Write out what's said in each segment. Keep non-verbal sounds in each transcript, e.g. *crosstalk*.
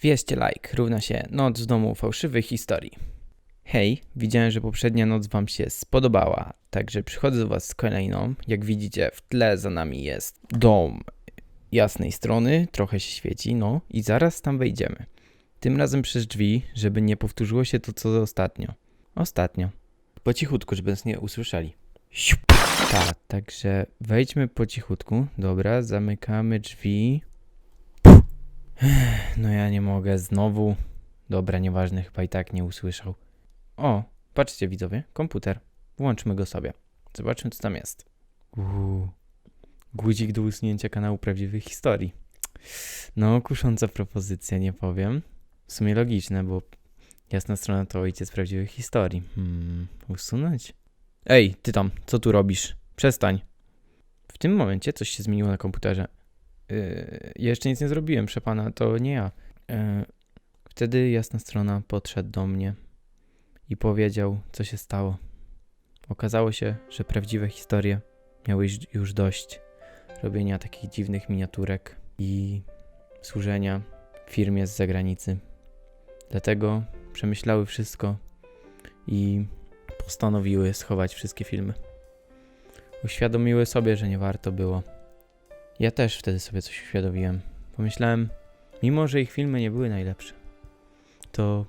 200 like równa się noc w domu fałszywych historii. Hej, widziałem, że poprzednia noc wam się spodobała, także przychodzę do was z kolejną. Jak widzicie, w tle za nami jest dom jasnej strony, trochę się świeci, no i zaraz tam wejdziemy. Tym razem przez drzwi, żeby nie powtórzyło się to, co ostatnio. Ostatnio. Po cichutku, żeby nas nie usłyszeli. Tak, także wejdźmy po cichutku. Dobra, zamykamy drzwi. *sighs* No ja nie mogę znowu. Dobra, nieważne, chyba i tak nie usłyszał. O, patrzcie widzowie, komputer. Włączmy go sobie. Zobaczmy, co tam jest. Uuu. Guzik do usunięcia kanału prawdziwych historii. No, kusząca propozycja, nie powiem. W sumie logiczne, bo jasna strona to ojciec prawdziwych historii. Hmm, usunąć? Ej, ty tam, co tu robisz? Przestań. W tym momencie coś się zmieniło na komputerze. Yy, jeszcze nic nie zrobiłem, przepana, to nie ja. Yy, wtedy jasna strona podszedł do mnie i powiedział, co się stało. Okazało się, że prawdziwe historie miały już- dość robienia takich dziwnych miniaturek i służenia firmie z zagranicy. Dlatego przemyślały wszystko i postanowiły schować wszystkie filmy. Uświadomiły sobie, że nie warto było. Ja też wtedy sobie coś uświadomiłem. Pomyślałem, mimo że ich filmy nie były najlepsze, to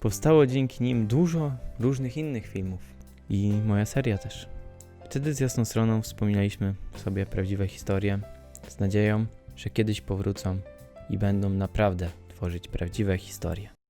powstało dzięki nim dużo różnych innych filmów. I moja seria też. Wtedy z jasną stroną wspominaliśmy sobie prawdziwe historie z nadzieją, że kiedyś powrócą i będą naprawdę tworzyć prawdziwe historie.